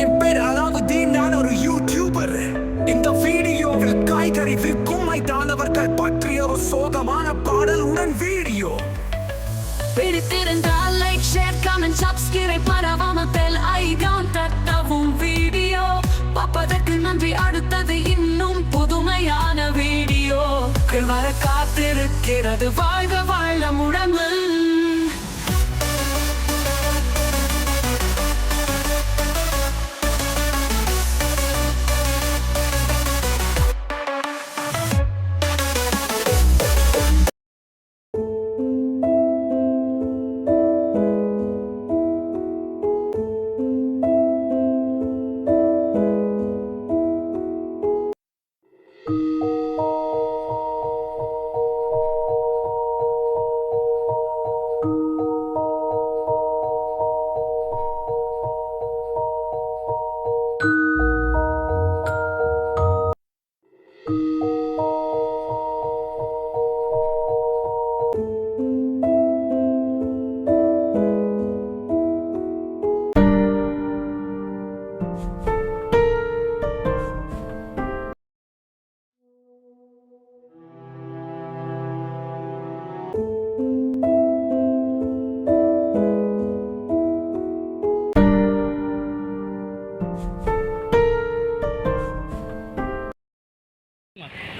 என் பேர் அலாவுதீன் நான் ஒரு யூடியூபர் இந்த வீடியோவில் காய்கறி விற்கும் மைதானவர்கள் பற்றிய ஒரு சோகமான பாடலுடன் வீடியோ. பிடித்திருந்தால் லைக் ஷேர் கமெண்ட் சப்ஸ்கிரைப் மறவாமல் பெல் ஐகான் தட்டவும் வீடியோ. பார்ப்பதற்கு நன்றி. அடுத்தது இன்னும் புதுமையான வீடியோ. வர காத்திருக்கிறது வாழ்க வாழ முடங்கள்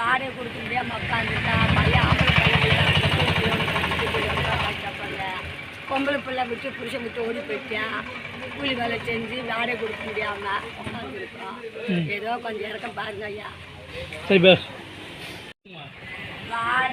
வாடகை கொடுக்க முடியாம உட்காந்துட்டா பையன் ஆம்பளை பையன் பொம்பளை பிள்ளை விட்டு புருஷன் விட்டு ஓடி போயிட்டான். கூலி வேலை செஞ்சு வாடகை கொடுக்க முடியாம உட்காந்துருக்கோம் ஏதோ கொஞ்சம் இறக்கம் பாருங்க ஐயா. சரி வாடகை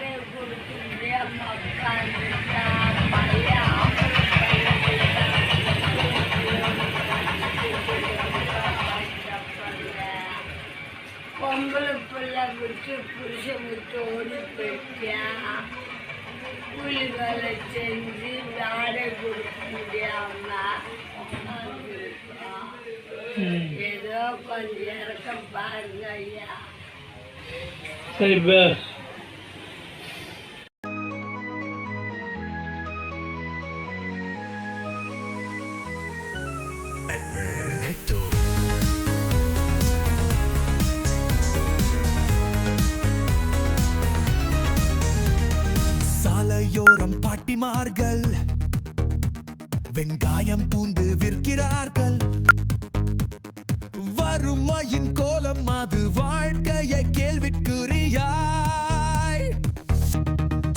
ஏதோ கொஞ்சம் இறக்கம் பாருங்க ஐயா. சரி பேர். சாலையோரம் பாட்டிமார்கள் வெங்காயம் பூண்டு விற்கிறார்கள். வறுமையின் கோலம் அது வாழ்க்கையை கேள்விக்குறியாய்.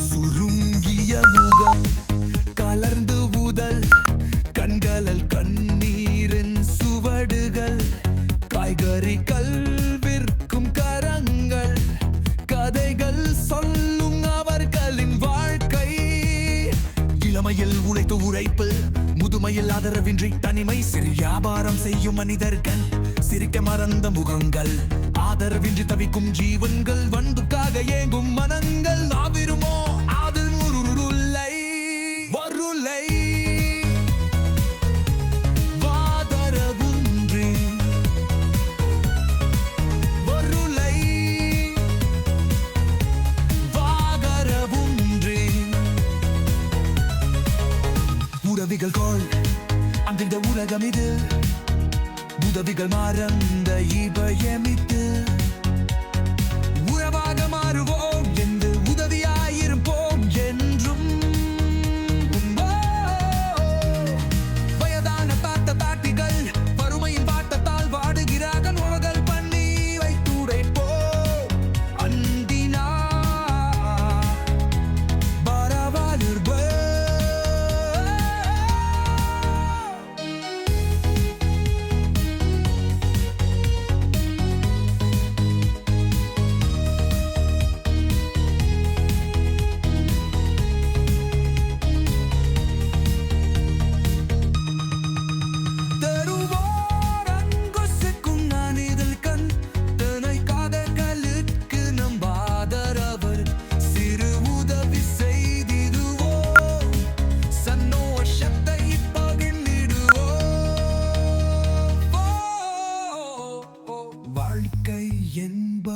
சுருங்கிய முகம் கலர்ந்து ஊதல் கண்களல் கண்ணீரின் சுவடுகள் காய்கறி விற்கும் கரங்கள் கதைகள் சொல்லும் அவர்களின் வாழ்க்கை. இளமையில் உழைத்து உழைப்பு முதுமையில் ஆதரவின்றி தனிமை சிறு வியாபாரம் செய்யும் மனிதர்கள் சிரிக்க மறந்த முகங்கள். ஆதரவின்றி தவிக்கும் ஜீவன்கள் வன்புக்காக ஏங்கும் மனங்கள். ஆவிருமோ? உதவிகள் மறந்த இபயமே.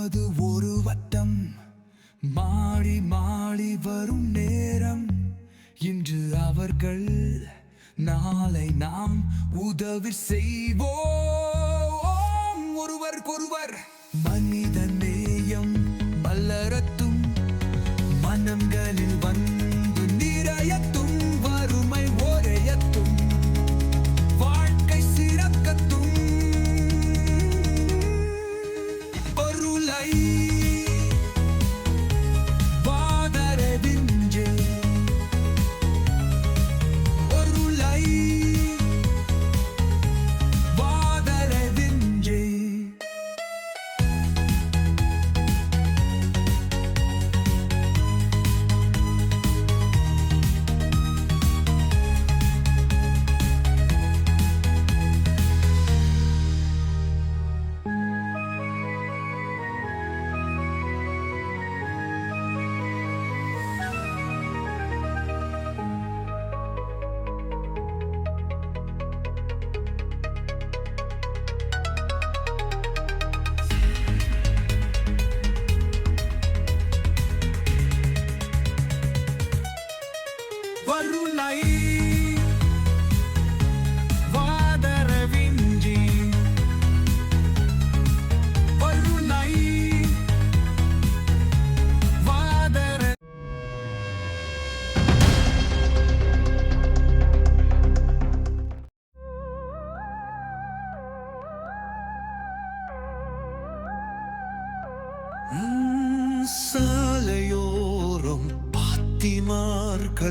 ஏதாவது ஒரு வட்டம். மாடி மாடி வரும் நேரம். இன்று அவர்கள் நாளை நாம் உதவி செய்வோம். ஒருவருக்கொருவர்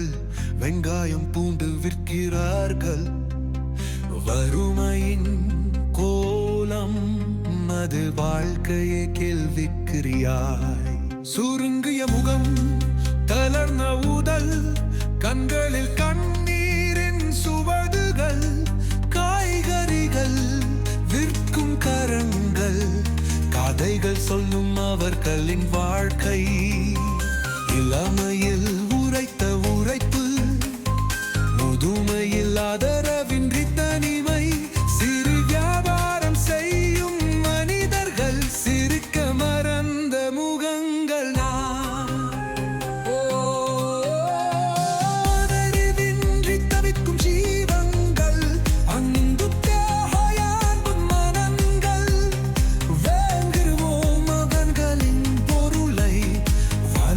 மக்கள் வெங்காயம் பூண்டு விற்கிறார்கள். வறுமையின் கோலம் அது வாழ்க்கையை கேள்விக்கிறியாய் சுருங்கிய முகம் தளர்ந்த உடல் கண்களில் கண்ணீரின் சுவடுகள் காய்கறிகள் விற்கும் கரங்கள். கதைகள் சொல்லும் அவர்களின் வாழ்க்கை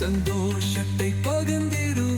சந்தோஷத்தை பகிர்ந்திரு